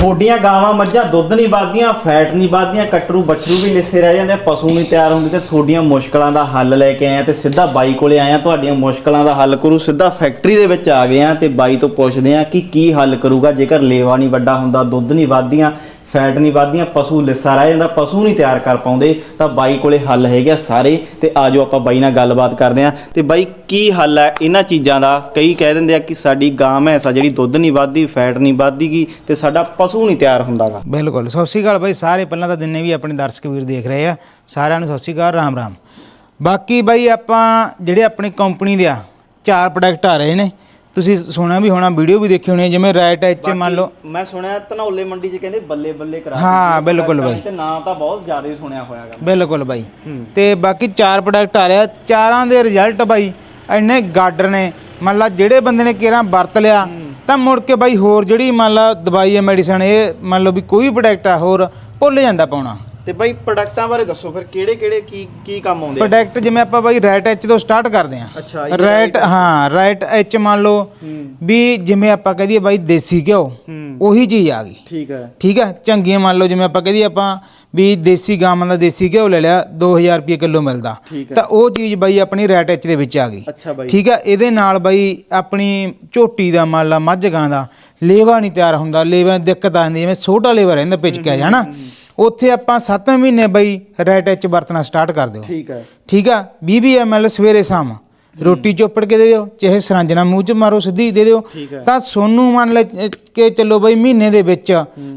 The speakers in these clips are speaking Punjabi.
ਥੋਡੀਆਂ ਗਾਵਾਂ ਮੱਝਾਂ ਦੁੱਧ ਨਹੀਂ ਵੱਧਦੀਆਂ, ਫੈਟ ਨਹੀਂ ਵੱਧਦੀਆਂ, ਕਟਰੂ ਬਛਰੂ ਵੀ ਲਿੱਸੇ ਰਹਿ ਜਾਂਦੇ ਪਸ਼ੂ ਨਹੀਂ ਤਿਆਰ ਹੁੰਦੇ ਤੇ ਥੋਡੀਆਂ ਮੁਸ਼ਕਲਾਂ ਦਾ ਹੱਲ ਲੈ ਕੇ ਆਇਆ ਆ ਤੇ ਸਿੱਧਾ ਬਾਈ ਕੋਲੇ ਆਇਆ ਤੁਹਾਡੀਆਂ ਮੁਸ਼ਕਲਾਂ ਦਾ ਹੱਲ ਕਰੂ, ਸਿੱਧਾ ਫੈਕਟਰੀ ਦੇ ਵਿੱਚ ਆ ਗਏ ਆ ਤੇ ਬਾਈ ਤੋਂ ਪੁੱਛਦੇ ਆ ਕਿ ਕੀ ਹੱਲ ਕਰੂਗਾ, ਜੇਕਰ ਲੇਵਾ ਨਹੀਂ ਵੱਡਾ ਹੁੰਦਾ, ਦੁੱਧ ਨਹੀਂ ਵੱਧਦੀਆਂ ਫੈਟ ਨਹੀਂ ਵੱਧਦੀਆਂ, ਪਸ਼ੂ ਲਿੱਸਾ ਰਹਿ ਜਾਂਦਾ, ਪਸ਼ੂ ਨਹੀਂ ਤਿਆਰ ਕਰ ਪਾਉਂਦੇ, ਤਾਂ ਬਾਈ ਕੋਲੇ ਹੱਲ ਹੈਗੇ ਆ ਸਾਰੇ, ਤੇ ਆਜੋ ਆਪਾਂ ਬਾਈ ਨਾਲ ਗੱਲਬਾਤ ਕਰਦੇ ਆ ਤੇ ਬਾਈ, ਕੀ ਹੱਲ ਹੈ ਇਹਨਾਂ ਚੀਜ਼ਾਂ ਦਾ? ਕਈ ਕਹਿ ਦਿੰਦੇ ਆ ਕਿ ਸਾਡੀ ਗਾਂ ਮੈਂਸਾ ਜਿਹੜੀ ਦੁੱਧ ਨਹੀਂ ਵੱਧਦੀ, ਫੈਟ ਨਹੀਂ ਵੱਧਦੀਗੀ, ਤੇ ਸਾਡਾ ਪਸ਼ੂ ਨਹੀਂ ਤਿਆਰ ਹੁੰਦਾਗਾ। ਬਿਲਕੁਲ, ਸਤਿ ਸ਼੍ਰੀ ਅਕਾਲ ਬਾਈ, ਸਾਰੇ ਪਹਿਲਾਂ ਤਾਂ ਜਿੰਨੇ ਵੀ ਆਪਣੇ ਦਰਸ਼ਕ ਵੀਰ ਦੇਖ ਰਹੇ ਆ, ਸਾਰਿਆਂ ਨੂੰ ਸਤਿ ਸ਼੍ਰੀ ਅਕਾਲ ਰਾਮ ਰਾਮ ਬਾਕੀ ਬਾਈ ਆਪਾਂ ਜਿਹੜੇ ਆਪਣੀ ਕੰਪਨੀ ਦੇ ਆ, ਚਾਰ ਪ੍ਰੋਡਕਟ ਆ ਰਹੇ ਨੇ ਤੁਸੀਂ ਸੁਣਿਆ ਵੀ ਹੋਣਾ ਵੀਡੀਓ ਵੀ ਦੇਖੀ ਹੋਣੀ ਹੈ, ਜਿਵੇਂ ਰਾਈਟ ਐਚ ਮੰਨ ਲਓ। ਮੈਂ ਸੁਣਿਆ ਧਨੌਲੇ ਮੰਡੀ 'ਚ ਕਹਿੰਦੇ ਬੱਲੇ ਬੱਲੇ ਕਰਾ ਹਾਂ, ਬਿਲਕੁਲ ਬਾਈ। ਤੇ ਨਾਂ ਤਾਂ ਬਹੁਤ ਜ਼ਿਆਦਾ ਹੀ ਸੁਣਿਆ ਹੋਇਆਗਾ ਬਿਲਕੁਲ ਬਾਈ। ਤੇ ਬਾਕੀ ਚਾਰ ਪ੍ਰੋਡਕਟ ਆ ਰਿਹਾ ਚਾਰਾਂ ਦੇ ਰਿਜ਼ਲਟ ਬਾਈ ਇੰਨੇ ਗਾਡਰ ਨੇ। ਮੰਨ ਲਾ ਜਿਹੜੇ ਬੰਦੇ ਨੇ ਕਿਹੜਾ ਵਰਤ ਲਿਆ ਤਾਂ ਮੁੜ ਕੇ ਬਾਈ ਹੋਰ ਜਿਹੜੀ ਮੰਨ ਲਾ ਦਵਾਈ ਹੈ ਮੈਡੀਸਨ ਇਹ ਮੰਨ ਲਓ ਵੀ ਕੋਈ ਪ੍ਰੋਡਕਟ ਆ ਹੋਰ ਭੁੱਲ ਜਾਂਦਾ ਪਾਉਣਾ। ਤੇ ਬਾਈ ਪ੍ਰੋਡਕਟਾਂ ਬਾਰੇ ਦੱਸੋ ਫਿਰ ਕਿਹੜੇ ਕਿਹੜੇ ਕੀ ਕੀ ਕੰਮ ਆਉਂਦੇ ਆ? ਪ੍ਰੋਡਕਟ ਜਿਵੇਂ ਆਪਾਂ ਬਾਈ ਰਾਈਟ ਐਚ ਤੋਂ ਸਟਾਰਟ ਕਰਦੇ ਆਂ ਅੱਛਾ ਇਹ ਰਾਈਟ ਹਾਂ ਰਾਈਟ ਐਚ ਮੰਨ ਲਓ ਹੂੰ। ਵੀ ਜਿਵੇਂ ਆਪਾਂ ਕਹਦੀਏ ਬਾਈ ਦੇਸੀ ਘਿਓ ਹੂੰ। ਉਹੀ ਚੀਜ਼ ਆ ਗਈ। ਠੀਕ ਹੈ। ਠੀਕ ਹੈ? ਚੰਗੀਆਂ ਮੰਨ ਲਓ ਜਿਵੇਂ ਆਪਾਂ ਕਹਦੀਏ ਆਪਾਂ ਵੀ ਦੇਸੀ ਗਾਵਾਂ ਦਾ ਦੇਸੀ ਘਿਓ ਲੈ ਲਿਆ 2000 ਰੁਪਏ ਕਿਲੋ ਮਿਲਦਾ। ਠੀਕ ਹੈ। ਤਾਂ ਉਹ ਚੀਜ਼ ਬਾਈ ਆਪਣੀ ਰੈਟ ਐਚ ਦੇ ਵਿੱਚ ਆ ਗਈ। ਅੱਛਾ ਬਾਈ। ਠੀਕ ਹੈ? ਇਹਦੇ ਨਾਲ ਬਾਈ ਆਪਣੀ ਝੋਟੀ ਦਾ ਮੰਨ ਲਾ ਮੱਝ ਗਾਂ ਦਾ ਲੇਵਾ ਨਹੀਂ ਤਿਆਰ ਹੁੰਦਾ ਲੇਵਾ ਦੀ ਦਿੱਕਤ ਆ ਜਾਂਦੀ ਜਿਵੇਂ ਛੋਟਾ ਲੇਵਾ ਰਹਿੰਦਾ ਪਿਚਕਿਆ ਜਾਣਾ। ਉੱਥੇ ਆਪਾਂ 7ਵੇਂ ਮਹੀਨੇ ਬਾਈ ਰੈਟ ਐਚ ਵਰਤਣਾ ਸਟਾਰਟ ਕਰ ਦਿਓ। ਠੀਕ ਹੈ। ਠੀਕ ਆ? 20 ਐਮਐਲ ਸਵੇਰੇ ਸ਼ਾਮ। ਰੋਟੀ ਚੋਪੜ ਕੇ ਦੇ ਦਿਓ ਚਾਹੇ ਸਰੰਜਣਾ ਮੂੰਹ ਚ ਮਾਰੋ ਸਿੱਧੀ ਦੇ ਦਿਓ। ਤਾਂ ਸੋਨੂੰ ਮੰਨ ਲੈ ਕਿ ਚੱਲੋ ਬਈ ਮਹੀਨੇ ਦੇ ਵਿੱਚ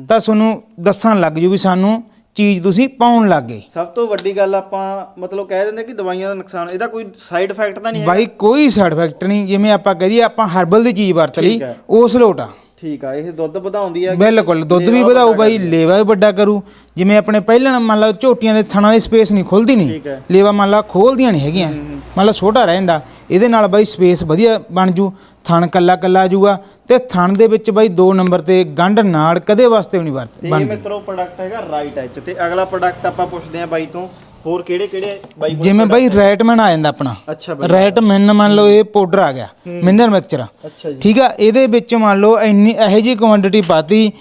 ਤਾਂ ਤੁਹਾਨੂੰ ਦੱਸਣ ਲੱਗ ਜੂ ਵੀ ਸਾਨੂੰ ਚੀਜ਼ ਤੁਸੀਂ ਪਾਉਣ ਲੱਗ। ਸਭ ਤੋਂ ਵੱਡੀ ਗੱਲ ਆਪਾਂ ਮਤਲਬ ਕਹਿ ਦਿੰਦੇ ਕਿ ਦਵਾਈਆਂ ਦਾ ਨੁਕਸਾਨ ਇਹਦਾ ਕੋਈ ਸਾਈਡ ਇਫੈਕਟ ਤਾਂ ਨਹੀਂ ਹੈ ਬਾਈ ਕੋਈ ਸਾਈਡ ਇਫੈਕਟ ਨਹੀਂ ਜਿਵੇਂ ਆਪਾਂ ਕਹਦੀਏ ਆਪਾਂ ਹਰਬਲ ਦੀ ਚੀਜ਼ ਵਰਤ ਲਈ। ਉਸ ਲੋਟ ਠੀਕ ਆ ਇਹ ਦੁੱਧ ਵਧਾਉਂਦੀ ਹੈ ਬਿਲਕੁਲ ਦੁੱਧ ਵੀ ਵਧਾਊ ਬਾਈ ਲੇਵਾ ਵੀ ਵੱਡਾ ਕਰੂ। ਜਿਵੇਂ ਆਪਣੇ ਪਹਿਲਾਂ ਮੰਨ ਲਓ ਝੋਟੀਆਂ ਦੇ ਥਣਾ ਦੀ ਸਪੇਸ ਨਹੀਂ ਖੁੱਲਦੀ ਨਹੀਂ ਲੇਵਾ ਮੰਨ ਲਾ ਖੋਲਦੀਆਂ ਨਹੀਂ ਹੈਗੀਆਂ। ਮੰਨ ਲਾ ਛੋਟਾ ਰਹਿੰਦਾ ਇਹਦੇ ਨਾਲ ਬਾਈ ਸਪੇਸ ਵਧੀਆ ਬਣ ਜੂ ਥਣ ਕੱਲਾ ਕੱਲਾ ਜੂਗਾ ਤੇ ਥਣ ਦੇ ਵਿੱਚ ਬਾਈ 2 ਨੰਬਰ ਤੇ ਗੰਢ ਨਾੜ ਕਦੇ ਵਾਸਤੇ ਵੀ ਨਹੀਂ ਵਰਤ ਤੇ ਇਹ ਬਣਦੀ। ਮਿੱਤਰੋ ਪ੍ਰੋਡਕਟ ਹੈਗਾ ਰਾਈਟ ਐਚ ਤੇ ਅਗਲਾ ਪ੍ਰੋਡਕਟ ਆਪਾਂ ਪੁੱਛਦੇ ਆਂ ਬਾਈ ਤੋਂ ਹੋਰ ਕਿਹੜੇ ਕਿਹੜੇ ਬਾਈ ਕੋਲ ਜਿਵੇਂ ਬਾਈ ਰੈਟਮੈਨ ਆ ਜਾਂਦਾ ਆਪਣਾ। ਅੱਛਾ ਬਾਈ। ਰੈਟਮੈਨ ਮੰਨ ਲਓ ਇਹ ਪਾਊਡਰ ਆ ਗਿਆ ਮਿਨਰਲ ਮਿਕਸਚਰ ਅੱਛਾ ਜੀ। ਠੀਕ ਆ ਇਹਦੇ ਵਿੱਚ ਮੰਨ ਲਓ ਇੰਨੀ ਇਹੋ ਜੀ ਕੁਆਂਟੀਟੀ ਪਾਤੀ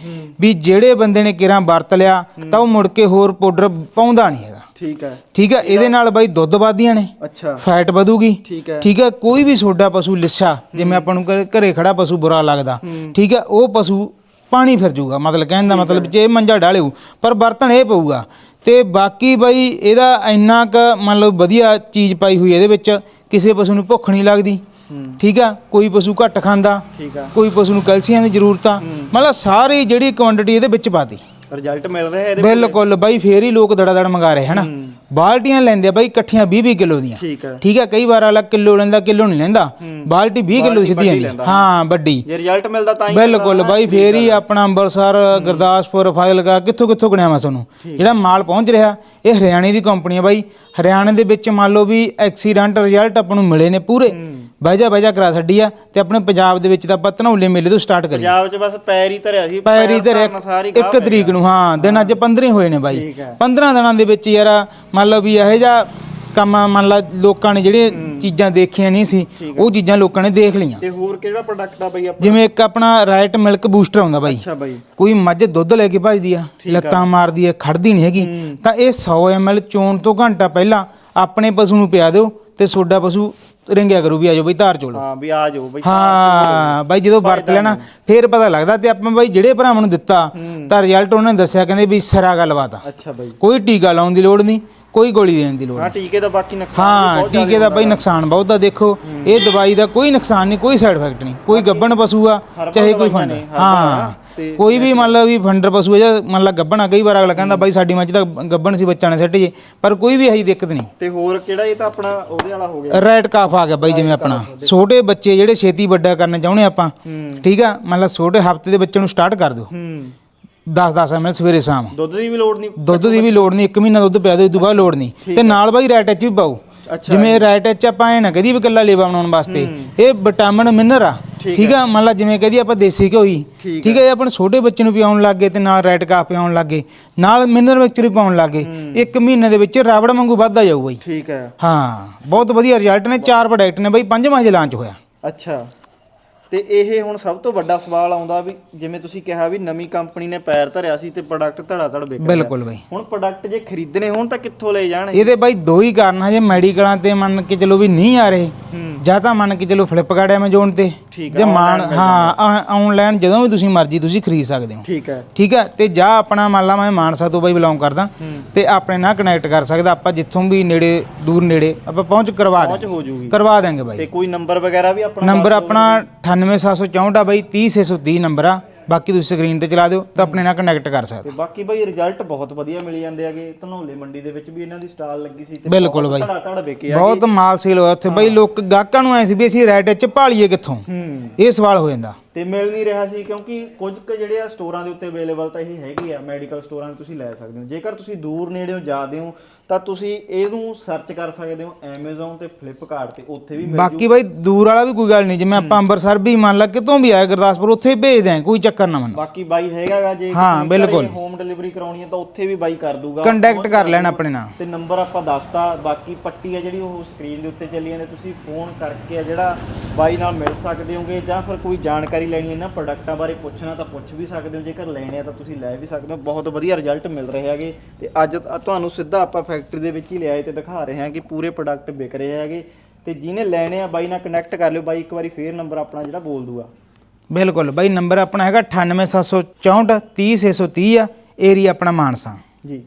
ਵੀ ਜਿਹੜੇ ਬੰਦੇ ਨੇ ਕਿਰਾਂ ਵਰਤ ਲਿਆ ਤਾਂ ਉਹ ਮੁੜ ਕੇ ਹੋਰ ਪਾਊਡਰ ਪਾਉਂਦਾ ਨਹੀਂ ਹੈਗਾ। ਠੀਕ ਹੈ ਠੀਕ ਆ ਇਹਦੇ ਨਾਲ ਬਾਈ ਦੁੱਧ ਵਧਦੀਆਂ ਨੇ ਅੱਛਾ। ਫੈਟ ਵਧੂਗੀ। ਠੀਕ ਹੈ ਠੀਕ ਆ ਕੋਈ ਵੀ ਛੋਡਾ ਪਸ਼ੂ ਲਿੱਸਾ ਜਿਵੇਂ ਆਪਾਂ ਨੂੰ ਘਰੇ- ਖੜਾ ਪਸ਼ੂ ਬੁਰਾ ਲੱਗਦਾ ਠੀਕ ਆ ਉਹ ਪਸ਼ੂ ਪਾਣੀ ਫਿਰ ਜਾਊਗਾ ਮਤਲਬ ਕਹਿਣ ਦਾ ਮਤਲਬ ਜੇ ਮੰਜਾ ਡਾਲੇਊ ਪਰ ਬਰਤਨ ਇਹ ਪਊਗਾ ਤੇ ਬਾਕੀ ਬਾਈ ਇਹਦਾ ਇੰਨਾ ਕ ਮੰਨ ਲਓ ਵਧੀਆ ਚੀਜ਼ ਪਾਈ ਹੋਈ ਇਹਦੇ ਵਿੱਚ ਕਿਸੇ ਪਸ਼ੂ ਨੂੰ ਭੁੱਖ ਨਹੀਂ ਲੱਗਦੀ ਠੀਕ ਆ? ਕੋਈ ਪਸ਼ੂ ਘੱਟ ਖਾਂਦਾ ਠੀਕ ਆ। ਕੋਈ ਪਸ਼ੂ ਨੂੰ ਕੈਲਸ਼ੀਅਮ ਦੀ ਜ਼ਰੂਰਤ ਆ ਮਤਲਬ ਸਾਰੀ ਜਿਹੜੀ ਕੁਆਂਟੀਟੀ ਇਹਦੇ ਵਿੱਚ ਪਾਤੀ। ਰਿਜ਼ਲਟ ਮਿਲ ਰਿਹਾ ਇਹਦੇ ਬਿਲਕੁਲ ਬਾਈ ਫੇਰ ਹੀ ਲੋਕ ਦੜਾ ਦੜ ਮੰਗਾ ਰਹੇ ਹਨਾ? ਬਾਲਟੀਆਂ ਲੈਂਦੇ ਆ ਬਾਈ ਇਕੱਠੀਆਂ 20 20 ਕਿਲੋ ਦੀਆਂ। ਠੀਕ ਹੈ ਠੀਕ ਹੈ ਕਈ ਵਾਰ ਵਾਲਾ ਕਿਲੋ ਲੈਂਦਾ ਕਿਲੋ ਨਹੀਂ ਲੈਂਦਾ। ਬਾਲਟੀ 20 ਕਿਲੋ ਦੀ ਸਿੱਧੀ। ਹਾਂ ਵੱਡੀ। ਜੇ ਰਿਜ਼ਲਟ ਮਿਲਦਾ ਤਾਂ ਹੀ ਬਿਲਕੁਲ ਬਾਈ ਫੇਰ ਹੀ ਆਪਣਾ ਅੰਮ੍ਰਿਤਸਰ ਗੁਰਦਾਸਪੁਰ ਫਾਜ਼ਿਲਕਾ ਕਿੱਥੋਂ ਕਿੱਥੋਂ ਗਣਿਆ ਮੈਂ ਤੁਹਾਨੂੰ। ਜਿਹੜਾ ਮਾਲ ਪਹੁੰਚ ਰਿਹਾ ਇਹ ਹਰਿਆਣੇ ਦੀ ਕੰਪਨੀ ਹੈ ਬਾਈ। ਹਰਿਆਣੇ ਦੇ ਵਿੱਚ ਮੰਨ ਲਓ ਵੀ ਐਕਸੀਡੈਂਟ ਰਿਜ਼ਲਟ ਆਪਾਂ ਨੂੰ ਮਿਲੇ ਨੇ ਪੂਰੇ। ਬਹਿਜਾ ਬਹਿਜਾ ਕਰਾ ਛੱਡੀ ਆ ਤੇ ਆਪਣੇ ਪੰਜਾਬ ਦੇ ਵਿੱਚ ਤਾਂ ਆਪਾਂ ਧਨੌਲੇ ਮੇਲੇ ਤੋਂ ਸਟਾਰਟ ਕਰੀ ਪੰਜਾਬ 'ਚ ਬਸ ਪੈਰ ਹੀ ਧਰਿਆ ਸੀ ਪੈਰੀ ਧਰਨਾ ਸਾਰੀ ਇੱਕ ਤਰੀਕ ਨੂੰ ਹਾਂ ਦਿਨ ਅੱਜ 15 ਹੋਏ ਨੇ ਬਾਈ। ਠੀਕ ਹੈ। 15 ਦਿਨਾਂ ਦੇ ਵਿੱਚ ਯਾਰ ਮੰਨ ਲਓ ਵੀ ਇਹੋ ਜਿਹਾ ਕੰਮ ਮੰਨ ਲਾ ਲੋਕਾਂ ਨੇ ਜਿਹੜੀਆਂ ਚੀਜ਼ਾਂ ਦੇਖੀਆਂ ਨਹੀਂ ਸੀ ਉਹ ਚੀਜ਼ਾਂ ਲੋਕਾਂ ਨੇ ਦੇਖ ਲਈਆਂ। ਤੇ ਹੋਰ ਕਿਹੜਾ ਪ੍ਰੋਡਕਟ ਆ ਬਾਈ ਆਪਣਾ? ਜਿਵੇਂ ਇੱਕ ਆਪਣਾ ਰਾਈਟ ਮਿਲਕ ਬੂਸਟਰ ਆਉਂਦਾ ਬਾਈ। ਅੱਛਾ ਬਾਈ। ਕੋਈ ਮੱਝ ਦੁੱਧ ਲੈ ਕੇ ਭਜਦੀ ਆ ਲੱਤਾਂ ਮਾਰਦੀ ਆ ਖੜਦੀ ਨਹੀਂ ਹੈਗੀ। ਤਾਂ ਇਹ 100 ml ਚੋਣ ਤੋਂ ਘੰਟਾ ਪਹਿਲਾਂ ਆਪਣੇ ਪਸ਼ੂ ਨੂੰ ਪਿਆ ਦਿਓ ਤੇ ਸੋਡਾ ਪਸ਼ੂ ਰਿੰਗਿਆ ਕਰੂ ਵੀ ਆਜੋ ਬਈ ਧਾਰ ਚੋਲੋ। ਹਾਂ ਵੀ ਆ ਜਾਓ ਬਾਈ ਹਾਂ ਬਾਈ ਜਦੋਂ ਵਰਤ ਲੈਣਾ ਫੇਰ ਪਤਾ ਲੱਗਦਾ ਤੇ ਆਪਾਂ ਬਾਈ ਜਿਹੜੇ ਭਰਾਵਾਂ ਨੂੰ ਦਿੱਤਾ ਤਾਂ ਰਿਜ਼ਲਟ ਉਹਨਾਂ ਨੇ ਦੱਸਿਆ ਕਹਿੰਦੇ ਵੀ ਸਰਾ ਗੱਲਬਾਤ ਆ। ਅੱਛਾ ਬਾਈ। ਕੋਈ ਟੀਕਾ ਲਾਉਣ ਦੀ ਲੋੜ ਨਹੀਂ ਕੋਈ ਗੋਲੀ ਦੇਣ ਦੀ ਲੋੜ ਹਾਂ ਟੀਕੇ ਦਾ ਬਾਕੀ ਨੁਕਸਾਨ ਹਾਂ ਟੀਕੇ ਦਾ ਬਾਈ ਨੁਕਸਾਨ ਬਹੁਤ ਆ ਦੇਖੋ ਇਹ ਦਵਾਈ ਦਾ ਕੋਈ ਨੁਕਸਾਨ ਨਹੀਂ ਕੋਈ ਸਾਈਡ ਇਫੈਕਟ ਨਹੀਂ। ਕੋਈ ਗੱਬਣ ਪਸ਼ੂ ਆ ਚਾਹੇ ਕੋਈ ਦਵਾਈਆਂ ਫੰਡ ਨੇ, ਹਰਬਲ ਹਾਂ। ਤੇ ਕੋਈ ਵੀ ਮੰਨ ਲਓ ਵੀ ਫੰਡਰ ਪਸ਼ੂ ਹੈ ਜਾਂ ਮੰਨ ਲਾ ਗੱਬਣ ਆ ਕਈ ਵਾਰ ਅਗਲਾ ਕਹਿੰਦਾ ਬਾਈ ਸਾਡੀ ਮੱਝ ਤਾਂ ਗੱਬਣ ਸੀ ਬੱਚਾ ਨੇ ਸੱਟ ਜੇ ਪਰ ਕੋਈ ਵੀ ਇਹੀ ਦਿੱਕਤ ਨਹੀਂ। ਤੇ ਹੋਰ ਕਿਹੜਾ ਇਹ ਤਾਂ ਆਪਣਾ ਉਹਦੇ ਵਾਲਾ ਹੋ ਗਿਆ? ਰੈਡ ਕਾਫ ਆ ਗਿਆ ਬਾਈ ਜਿਵੇਂ ਆਪਣਾ। ਛੋਟੇ ਬੱਚੇ ਜਿਹੜੇ ਛੇਤੀ ਵੱਡਾ ਕਰਨਾ ਚਾਹੁੰਦੇ ਆਪਾਂ ਠੀਕ ਆ? ਮੰਨ ਲਾ ਛੋਟੇ ਹਫ਼ਤੇ ਦੇ ਬੱਚੇ ਨੂੰ ਸਟਾਰਟ ਕਰ ਦਿਓ। ਹੂੰ। 10-10 ml ਸਵੇਰੇ ਸ਼ਾਮ। ਦੁੱਧ ਦੀ ਵੀ ਲੋੜ ਨਹੀਂ? ਦੁੱਧ ਦੀ ਵੀ ਲੋੜ ਨਹੀਂ ਇੱਕ ਮਹੀਨਾ ਦੁੱਧ ਪਿਆ ਦਿਓ ਇਸ ਤੋਂ ਬਾਅਦ ਲੋੜ ਨਹੀਂ। ਤੇ ਨਾਲ ਬਾਈ ਰੈਟ ਐਚ ਵੀ ਪਾਓ। ਜਿਵੇਂ ਰੈਟ ਐਚ ਆਪਾਂ ਐ ਨਾ ਕਦੀ ਵੀ ਕੱਲਾ ਲੇਵਾ ਬਣਾਉਣ ਵਾਸਤੇ ਇਹ ਵਿਟਾਮਿਨ ਮਿਨਰ ਆ। ਠੀਕ ਆ ਮੰਨ ਲਾ ਜਿਵੇਂ ਕਹਦੀ ਆਪਾਂ ਦੇਸੀ ਘਿਓ ਹੀ। ਠੀਕ ਹੈ। ਇਹ ਆਪਣੇ ਛੋਟੇ ਬੱਚੇ ਨੂੰ ਪਿਆਉਣ ਲੱਗੇ ਤੇ ਨਾਲ ਰੈਟ ਕਾਫ ਪਿਆਉਣ ਲੱਗੇ ਨਾਲ ਮਿਨਰਲ ਮਿਕਸਚਰ ਵੀ ਪਾਉਣ ਲੱਗੇ ਇੱਕ ਮਹੀਨੇ ਦੇ ਵਿੱਚ ਰਾਵੜ ਵਾਂਗੂ ਵੱਧਦਾ ਜਾਊ ਬਾਈ। ਠੀਕ ਹੈ। ਹਾਂ ਬਹੁਤ ਵਧੀਆ ਰਿਜ਼ਲਟ ਨੇ ਚਾਰ ਪ੍ਰੋਡਕਟ ਨੇ ਬਾਈ ਪੰਜਵਾਂ ਜੇ ਲਾਂਚ ਹੋਇਆ। ਅੱਛਾ। ਤੇ ਇਹ ਹੁਣ ਸਭ ਤੋਂ ਵੱਡਾ ਸਵਾਲ ਆਉਂਦਾ ਵੀ ਜਿਵੇਂ ਤੁਸੀਂ ਕਿਹਾ ਵੀ ਨਵੀਂ ਕੰਪਨੀ ਨੇ ਪੈਰ ਧਰਿਆ ਸੀ ਤੇ ਪ੍ਰੋਡਕਟ ਧੜਾ ਧੜ ਵਿਕ ਬਿਲਕੁਲ ਬਾਈ। ਹੁਣ ਪ੍ਰੋਡਕਟ ਜੇ ਖਰੀਦਣੇ ਹੋਣ ਤਾਂ ਕਿੱਥੋਂ ਲੈ ਜਾਣ ਇਹਦੇ ਬਾਈ ਦੋ ਹੀ ਕਾਰਨ ਆ ਜੇ ਮੈਡੀਕਲਾਂ ਤੇ ਮੰਨ ਕੇ ਚਲੋ ਵੀ ਨਹੀਂ ਆ ਰਹੇ ਜਾਂ ਤਾਂ ਮੰਨ ਕੇ ਚਲੋ ਫਲਿੱਪਕਾਰਟ ਐਮਾਜ਼ੋਨ ਤੇ ਠੀਕ ਜੇ ਮਾਨ ਹਾਂ ਆਨਲਾਈਨ ਜਦੋਂ ਵੀ ਤੁਸੀਂ ਮਰਜ਼ੀ ਤੁਸੀਂ ਖਰੀਦ ਸਕਦੇ ਹੋ। ਠੀਕ ਹੈ ਠੀਕ ਹੈ ਤੇ ਜਾਂ ਆਪਣਾ ਮੰਨ ਲਾ ਮੈਂ ਮਾਨਸਾ ਤੋਂ ਬਾਈ ਬਿਲੋਂਗ ਕਰਦਾ ਤੇ ਆਪਣੇ ਨਾਲ ਕਨੈਕਟ ਕਰ ਸਕਦਾ। ਆਪਾਂ ਜਿੱਥੋਂ ਵੀ ਨੇੜੇ ਦੂਰ ਨੇੜੇ ਆਪਾਂ ਪਹੁੰਚ ਕਰਵਾ ਪਹੁੰਚ ਦੇ ਹੋ ਜੂਗੀ। ਕਰਵਾ ਦਾਂਗੇ ਬਾਈ। ਤੇ ਕੋਈ ਨੰਬਰ ਵਗੈਰਾ ਵੀ ਆਪਣਾ ਨੰਬਰ ਆਪਣਾ 98764 ਆ ਬਾਈ 30630 ਨੰਬਰ ਆ। ਬਾਕੀ ਤੁਸੀਂ ਸਕਰੀਨ ਤੇ ਚਲਾ ਦਿਓ ਤਾਂ ਆਪਣੇ ਨਾਲ ਕਨੈਕਟ ਕਰ ਸਕਦੇ ਤੇ ਬਾਕੀ ਬਈ ਰਿਜ਼ਲਟ ਬਹੁਤ ਵਧੀਆ ਮਿਲ ਜਾਂਦੇ ਹੈਗੇ। ਧਨੌਲੇ ਮੰਡੀ ਦੇ ਵਿੱਚ ਵੀ ਇਹਨਾਂ ਦੀ ਸਟਾਲ ਲੱਗੀ ਸੀ ਤੇ ਬਿਲਕੁਲ ਬਾਈ। ਧੜਾ ਧੜ ਵਿਕੇ ਆ ਬਹੁਤ ਮਾਲ ਸੇਲ ਹੋਇਆ ਉੱਥੇ। ਬਾਈ ਲੋਕ ਗਾਹਕਾਂ ਨੂੰ ਐ ਸੀ ਵੀ ਅਸੀਂ ਰੈਟ ਚ ਭਾਲੀਏ ਕਿੱਥੋਂ? ਹੂੰ। ਇਹ ਸਵਾਲ ਹੋ ਜਾਂਦਾ। ਤੇ ਮਿਲ ਨਹੀਂ ਰਿਹਾ ਸੀ ਕਿਉਂਕਿ ਕੁਝ ਕੁ ਜਿਹੜੇ ਆ ਸਟੋਰਾਂ ਦੇ ਉੱਤੇ ਅਵੇਲੇਬਲ ਤਾਂ ਇਹ ਹੈਗੇ ਆ ਮੈਡੀਕਲ ਸਟੋਰਾਂ 'ਤੇ ਤੁਸੀਂ ਲੈ ਸਕਦੇ ਹੋ। ਜੇਕਰ ਤੁਸੀਂ ਦੂਰ ਨੇੜੇੋਂ ਜਾਂਦੇ ਹੋ ਤਾਂ ਤੁਸੀਂ ਇਹਨੂੰ ਸਰਚ ਕਰ ਸਕਦੇ ਹੋ Amazon ਤੇ Flipkart ਤੇ ਉੱਥੇ ਵੀ ਮਿਲ ਬਾਕੀ ਬਾਈ ਦੂਰ ਵਾਲਾ ਵੀ ਕੋਈ ਗੱਲ ਨਹੀਂ ਜਿਵੇਂ ਆਪਾਂ ਅੰਮ੍ਰਿਤਸਰ ਵੀ ਮੰਨ ਲਾ ਕਿਤੋਂ ਵੀ ਆਏ ਗੁਰਦਾਸਪੁਰ ਉੱਥੇ ਹੀ ਭੇਜ ਦਿਆਂ ਕੋਈ ਚੱਕਰ ਨਾ ਮੰਨੋ। ਬਾਕੀ ਬਾਈ ਹੈਗਾਗਾ ਜੇ ਹਾਂ, ਬਿਲਕੁਲ। ਹੋਮ ਡਿਲੀਵਰੀ ਕਰਾਉਣੀ ਹੈ ਤਾਂ ਉੱਥੇ ਵੀ ਬਾਈ ਕਰ ਦੂਗਾ। ਕੰਟੈਕਟ ਕਰ ਲੈਣ ਆਪਣੇ ਨਾਲ। ਤੇ ਨੰਬਰ ਆਪਾਂ ਦੱਸਤਾ ਬਾਕੀ ਪੱਟੀ ਹੈ ਜਿਹੜੀ ਉਹ ਸਕਰੀਨ ਦੇ ਉੱਤੇ ਚੱਲੀ ਜਾਂਦੀ ਤੁਸੀਂ ਫੋਨ ਕਰਕੇ ਆ ਜਿਹੜਾ ਬਾਈ ਨਾਲ ਮਿਲ ਸਕਦੇ ਹੋਗੇ ਜਾਂ ਫਿਰ ਕੋਈ ਜਾਣਕਾਰੀ ਲੈਣੀ ਹੈ ਨਾ ਪ੍ਰੋਡਕਟਾਂ ਬਾਰੇ ਪੁੱਛਣਾ ਤਾਂ ਪੁੱਛ ਵੀ ਸਕਦੇ ਹੋ ਜੇਕਰ ਲੈਣੇ ਆ ਤਾਂ ਤੁਸੀਂ ਲੈ ਵੀ ਸਕਦੇ ਹੋ। ਬਹੁਤ ਵਧੀਆ ਰਿਜ਼ਲਟ ਮਿਲ ਰਹੇ ਹੈਗੇ ਤੇ ਅੱਜ ਤੁਹਾਨੂੰ ਸਿੱਧਾ ਆਪਾਂ ਫੈਕਟਰੀ ਦੇ ਵਿੱਚ ਹੀ ਲਿਆਏ ਤੇ ਦਿਖਾ ਰਹੇ ਹਾਂ ਕਿ ਪੂਰੇ ਪ੍ਰੋਡਕਟ ਵਿਕ ਰਹੇ ਹੈਗੇ ਤੇ ਜਿਹਨੇ ਲੈਣੇ ਆ ਬਾਈ ਨਾਲ ਕਨੈਕਟ ਕਰ ਲਿਓ ਬਾਈ ਇੱਕ ਵਾਰੀ ਫੇਰ ਨੰਬਰ ਆਪਣਾ ਜਿਹੜਾ ਬੋਲ ਦੂਗਾ। ਬਿਲਕੁਲ ਬਾਈ ਨੰਬਰ ਆਪਣਾ ਹੈਗਾ 98764 30630 ਆ ਏਰੀਆ ਆਪਣਾ ਮਾਨਸਾ। ਜੀ।